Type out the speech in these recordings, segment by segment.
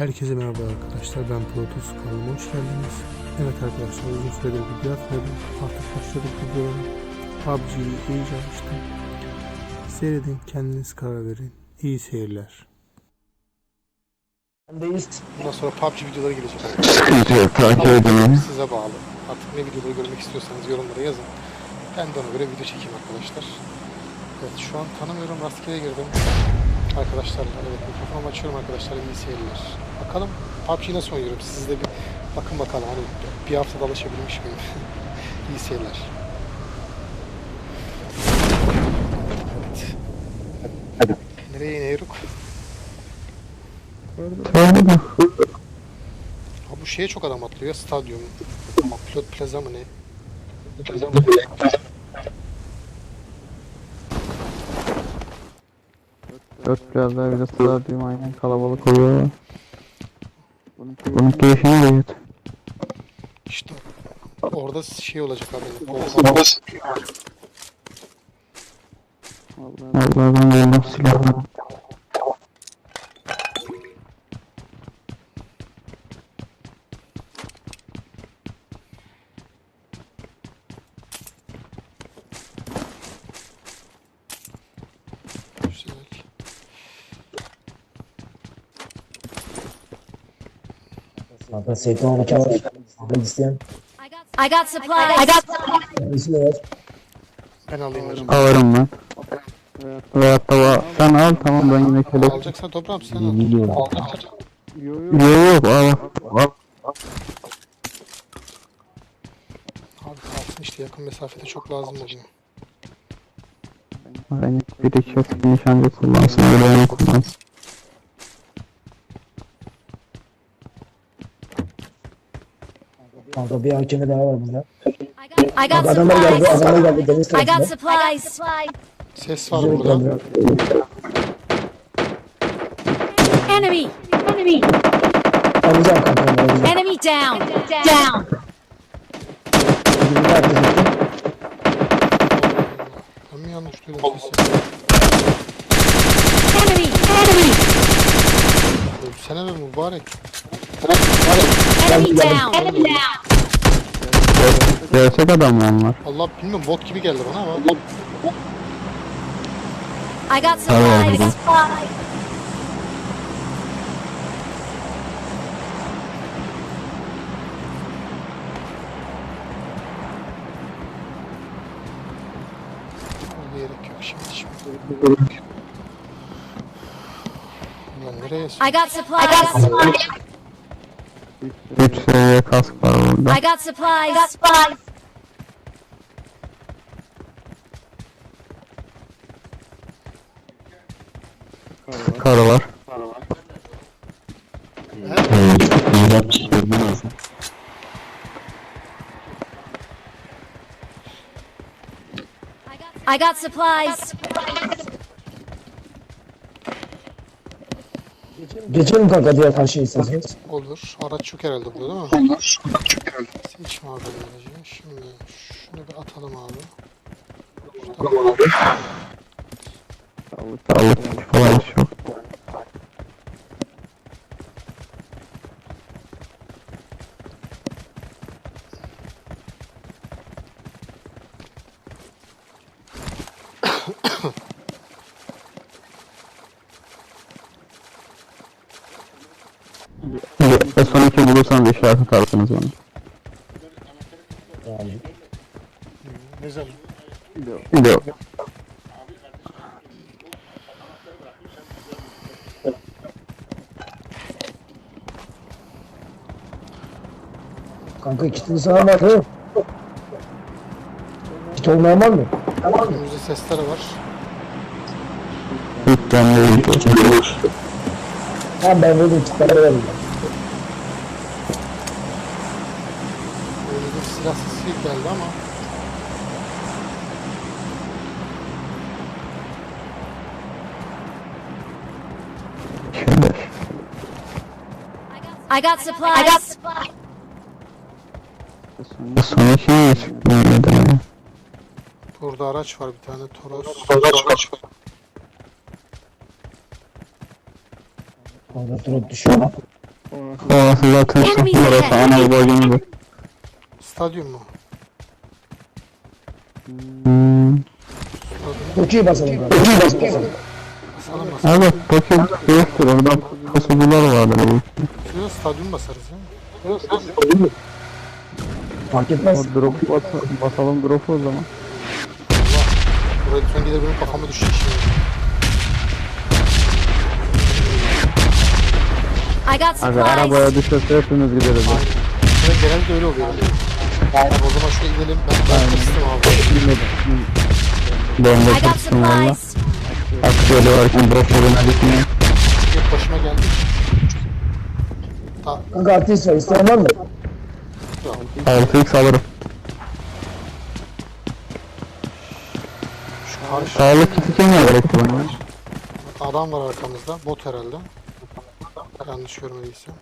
Herkese merhaba arkadaşlar. Ben Protus kanalıma hoş geldiniz. Evet arkadaşlar uzun süredir video atmıyordum. Artık başladık videolara. PUBG'yi iyice açtım. Seyredin kendiniz karar verin. İyi seyirler. Bendeyiz. Bundan sonra PUBG videoları gelecek. Sıkıntı yok takip edin. Size bağlı. Artık ne videoları görmek istiyorsanız yorumlara yazın. Ben de ona göre video çekeyim arkadaşlar. Evet şu an tanımıyorum rastgele girdim. Arkadaşlarla evet mikrofonumu açıyorum arkadaşlar iyi seyirler. Bakalım PUBG'yi nasıl oynuyorum siz de bir bakın bakalım hani bir haftada alışabilmiş miyim? iyi seyirler. Evet. Hadi. Nereye? Söyle Ha, bu şeye çok adam atlıyor stadyum. Pilot plaza mı ne? Dört biraz daha bir de stadyum aynen kalabalık oluyor. Bunun keyfini de yut. İşte orada şey olacak abi. Allah ben buldum silahı. Güzel. Zaten Seyit'in 12 var. Ahmet isteyen. I got supplies. I got İsmi var. Ben alayım hocam. Alırım ben. Veyahut da va- sen al tamam ben yine kelek. Alacaksan toprağım sen al. Biliyorum. Yok yok al. al. Abi kalsın işte yakın mesafede çok lazım oluyor. Hani biri çok nişancı kullansın onu kullansın. Kanka bir hakemi daha var burada. Bak adamlar geldi, adamlar geldi deniz I got tarafında. supplies. Ses var Güzel burada. geldi. Enemy. Enemy. Alacağım kanka onu alacağım. Enemy down. Down. Birini de herkes etti. Ben mi yanlış duydum sesi? Enemy. Enemy. Ölsene be mübarek. Enemy down. Enemy down. Gerçek adam mı onlar? Allah bilmiyorum bot gibi geldi bana ama. I got supplies. Ona gerek yok şimdi şimdi. Ulan nereye I got supplies. 3 seviye kask var burada. I got supplies. I got supplies. Karı var. I got supplies. Geçelim kanka diğer karşıya isterseniz. Olur. Araç yok herhalde burada değil mi? Olur. Seçme abi aracı. Şimdi şunu bir atalım abi. Sağlık falan hiç yok. Ya son iki bulursanız işaret atarsınız bana. Yani. Ne zaman? Yok. Kanka kitini sana mi? Kit olmayan var mı? Önümüzde sesler var. Hiç ben değil. Tamam ben verdim kitleri verdim. Önümüzde bir silah sesi geldi ama. I got supplies. I got supplies. Son iki mi çıktı neden ya? Burada araç var bir tane Toros. Kanka drop düşüyor. Orası zaten Enemies orası ana bölgemdir. Stadyum mu? Hmm. Toki'yi basalım. Toki'yi basalım. Evet, bakayım büyüktür orada pusucular vardır. Şurada stadyum basarız ya. Fark etmez. O drop bas basalım drop'u o zaman. Buraya lütfen gider benim kafama düşecek şimdi. I got Abi supplies. arabaya düşerse hepimiz gideriz. Aynen. Ve genelde öyle oluyor. Abi o zaman şuraya gidelim. Ben ben kıstım abi. Bilmedim. Ben de I got çalıştım valla. supplies. Aksiyeli varken drop yoluna gitmeye. Hep başıma geldi. Ta, Kanka artist var. İsteyen var mı? 6x alırım. şu karşı Sağlık kiti kim var gerekti bana? adam var arkamızda. Bot herhalde. Yanlış görmediysem.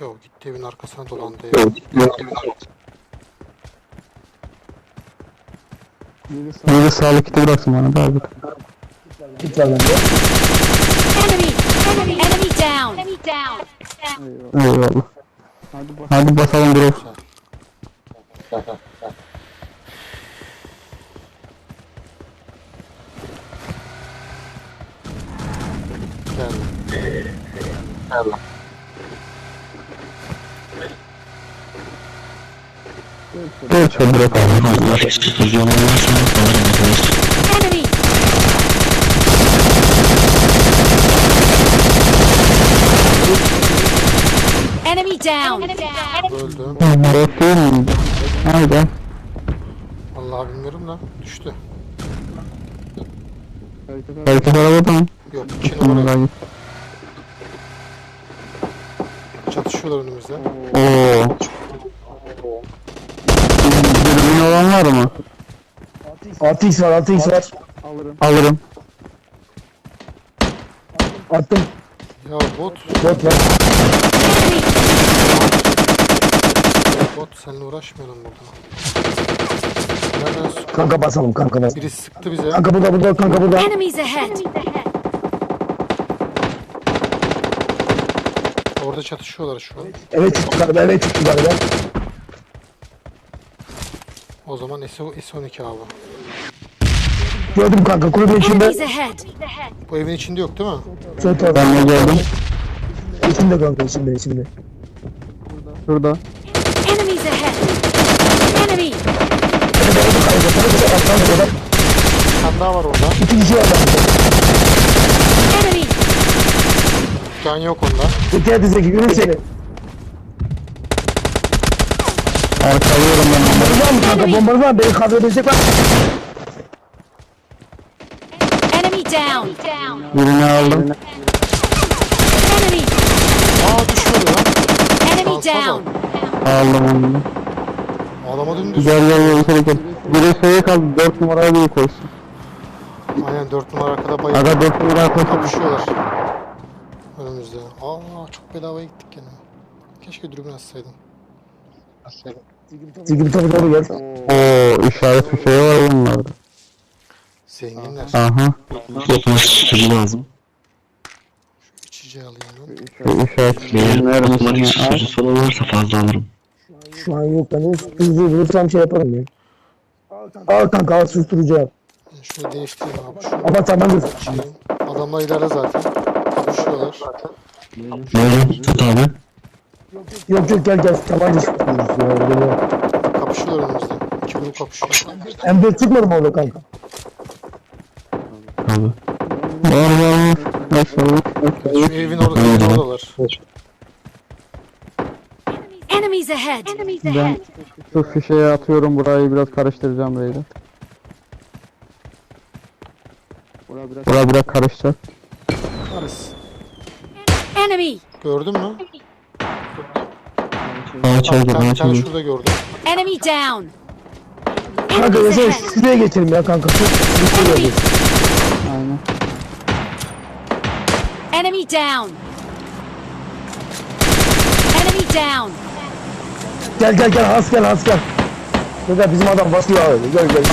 Yo gitti evin arkasına dolandı ya. Biri sağlık kiti bıraksın bana da abi. Git var bende. Enemy. Enemy. Enemy down. Enemy down. Eyvallah. Hadi basalım drop. Geldi. Dur şu drop alalım. Enemy. Enemy down. Öldü. Drop değil miydi? Haydi. Vallahi bilmiyorum da düştü. Herkes arabada mı? Yok iki numara çatışıyorlar önümüzde. Oo. Dürbün olan var mı? 6x var 6x var. Alırım. Attım. Ya bot, Bot var. Enemy. Bot seninle uğraşmayalım burada. Nereden sık- Kanka basalım kanka basalım. Biri sıktı bize. Kanka burada burada kanka burada. Enemies ahead. Orada çatışıyorlar şu an. Evet çıktı galiba evet çıktı galiba. O zaman S- S12 abi. Gördüm kanka kulübün içinde. Enemies ahead. Bu evin içinde yok değil mi? Tarafta. Ben de geldim. İçinde kanka içinde içinde. Şurada. Enemies ahead. Enemy. Bir tane daha var orada. İki kişi var bende. Can yok onda. Dikkat et Zeki görür seni. Arkalıyorum ben. Bombanız var mı kanka bombanız var mı? Beni kaldırabilecek var. Enemy down. Birini aldım. Enemy. Aa düşmedi lan. Enemy down. Aldım onu. Adama dümdüz. Gel gel gel içeri gel. Biri şeye kaldı. 4 numaraya biri koysun. Aynen 4 numara arkada bayıldı. Aga 4 numaraya koysun. Kapışıyorlar. Önümüzde. Aa çok bedavaya gittik gene. Keşke dürbün açsaydım. Zeki bir tarafa doğru gel. Oo işaret bir şey var bunlarda. Zenginler. Aha. lazım. İçici alayım ben. Şu işaret ya? susturucu falan varsa fazla alırım. Şu an yok ben de susturucu bulursam şey yaparım ya. Al kanka al susturucu Şunu değiştireyim abi. Şunu Ama tamamdır. açayım. Adamlar ileride zaten. Kapışıyorlar. Böyle tut abi. Yok yok gel gel tabanca susturucusu ya. Böyle. Kapışıyorlar önümüzde. İki grup kapışıyor. M4 çıkmadı mı orada kanka? Abi. Var var var. Nasıl? Şu evin orada, evin oradalar. Enemies ahead. Enemies Ben şu fişeği atıyorum burayı biraz karıştıracağım burayı da. Bura biraz karışacak. Varız. Enemy. Gördün mü? Bir çay tane gel. şurada gördüm. Enemy down. Kanka Enemies mesela ahead. şuraya geçelim ya kanka. Şey Enemy. oldu. Aynen. Enemy down. Enemy down. Gel gel gel has gel has gel. Kanka bizim adam basıyor abi. Gel gel. gel.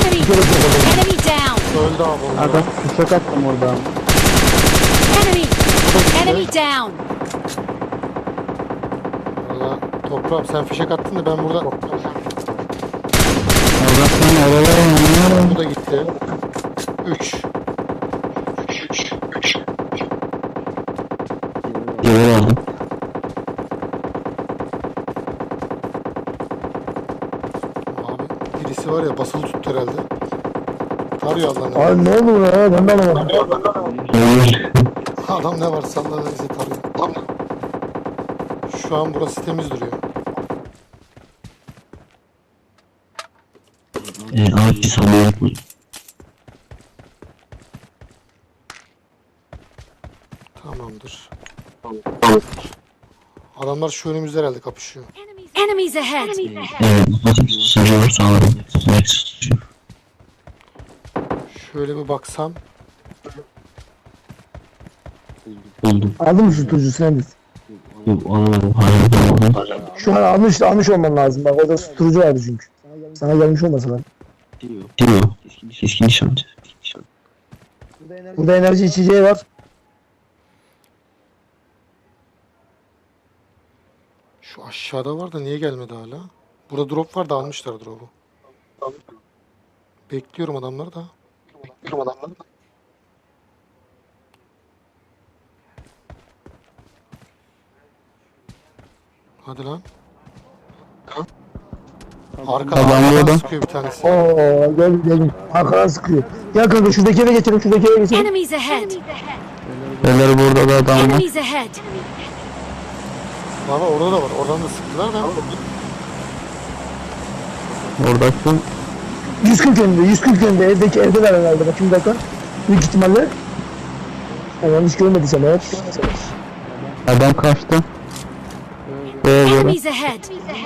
Enemy. Gerek yok adamın. Enemy down. Öldü abi. Aga fişek attım orada. Enemy. Enemy down. Valla toprağım sen fişek attın da ben burada... Allah seni aralar yanına. Bu da gitti. 3. var basılı tuttu herhalde. Tarıyor Allah'ını. Abi ne oluyor ya? Ben de anlamadım. Adam ne varsa Allah bizi tarıyor. Şu an burası temiz duruyor. Ee, abi yapmayın. Tamamdır. Adamlar şu önümüzde herhalde kapışıyor. Enemies ahead. Evet, susturucu. Şöyle bir baksam. Buldum. Aldın mı susturucu sen? Yok, alamadım. Hala bulamadım. Şu an almış, almış olman lazım. Bak orada susturucu vardı çünkü. Sana gelmiş olmasa mi o? Eski nişancı. Burada enerji içeceği var. Şu aşağıda var da niye gelmedi hala? Burada drop var da almışlar drop'u. Bekliyorum adamları da. Bekliyorum adamları da. Hadi lan. Arka, Adam arkadan burada. sıkıyor bir tanesi. Oo gel gel. Arkadan sıkıyor. Gel kanka şuradaki eve geçelim, şuradaki eve geçelim. Enemies ahead. Beyler burada da adam var. Enemies ahead. Valla orada da var. Oradan da sıktılar da. Oradaki 140 yönünde, 140 yönünde. Evdeki evdeler herhalde. Bakayım bir dakika. Büyük ihtimalle. O yanlış görmediysem eğer. adam kaçtı. Böyle böyle. Enemies ahead.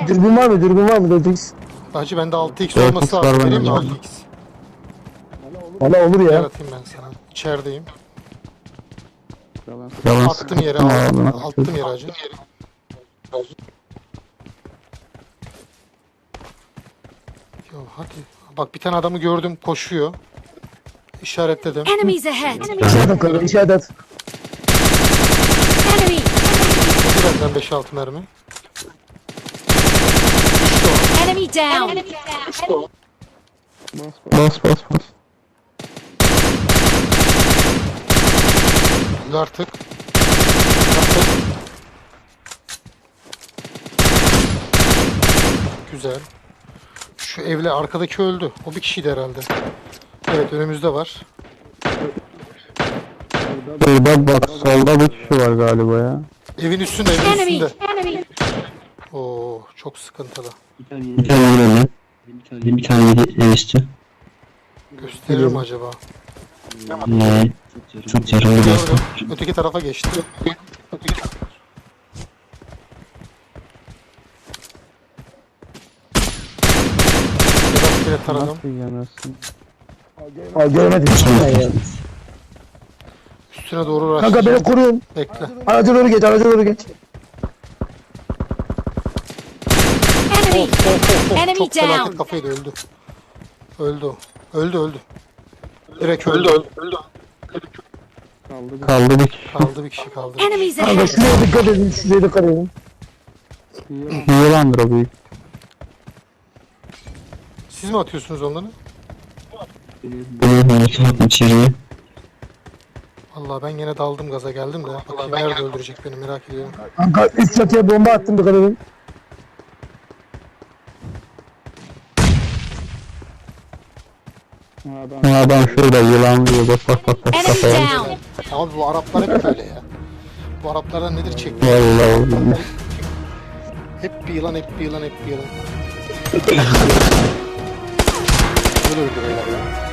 Dürbün var mı? Dürbün var mı? Dörtüx. Hacı bende 6x Dört olması var lazım. Vereyim mi de. 6x? Valla olur ya. atayım ben sana. İçerideyim. Yalan Attım yere. sıkıntı var, Attım, ağzına attım yere hacı. Ya hadi. Bak bir tane adamı gördüm koşuyor. İşaretledim. Enemies ahead. Kanka, işaret at. Enemy. Benden 5-6 mermi. Enemy down. Bas bas bas. Dur artık. Artık. Güzel. Şu evle arkadaki öldü. O bir kişiydi herhalde. Evet önümüzde var. Burada bak solda bir kişi var galiba ya. Evin üstünde, evin üstünde. Oo çok sıkıntılı. Bir tane vuralım. Bir tane de en üstü. Gösterir mi acaba? Ee, çok yaralı bir Gördüm. Öteki tarafa geçti. Rastgele taradım. Nasıl yiyemezsin? Aa göremedim. Üstüne doğru Kanka beni uğraşacağım. koruyun. Bekle. Araca doğru geç, araca doğru geç. Enemy. Of of of. Enemy Çok felaket down. kafaydı öldü. Öldü o. Öldü öldü. Direkt öldü. öldü. öldü. Kaldı bir kişi. Kaldı bir kişi kaldı. Enemies Kanka ahead. şuraya dikkat edin, şuraya dikkat edin. Yılandır o büyük. Siz mi atıyorsunuz onları? Bunu attım içeriye. Vallahi ben yine daldım gaza geldim de. Bakayım nerede öldürecek beni merak ediyorum. Kanka üst çatıya bomba attım dikkat edin. Adam şurada yılanlıyor bak bak bak bak Enemy kafaya. down. Abi bu Araplar hep böyle ya. Bu Araplardan nedir çekti? Vallahi. Hep bir yılan, hep bir yılan, hep bir yılan. Böyle öldü beyler ya.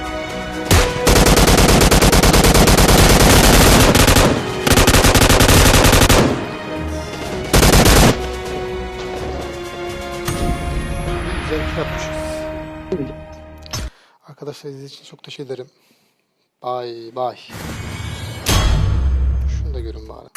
Arkadaşlar izlediğiniz için çok teşekkür ederim. Bye bye. Şunu da görün bari.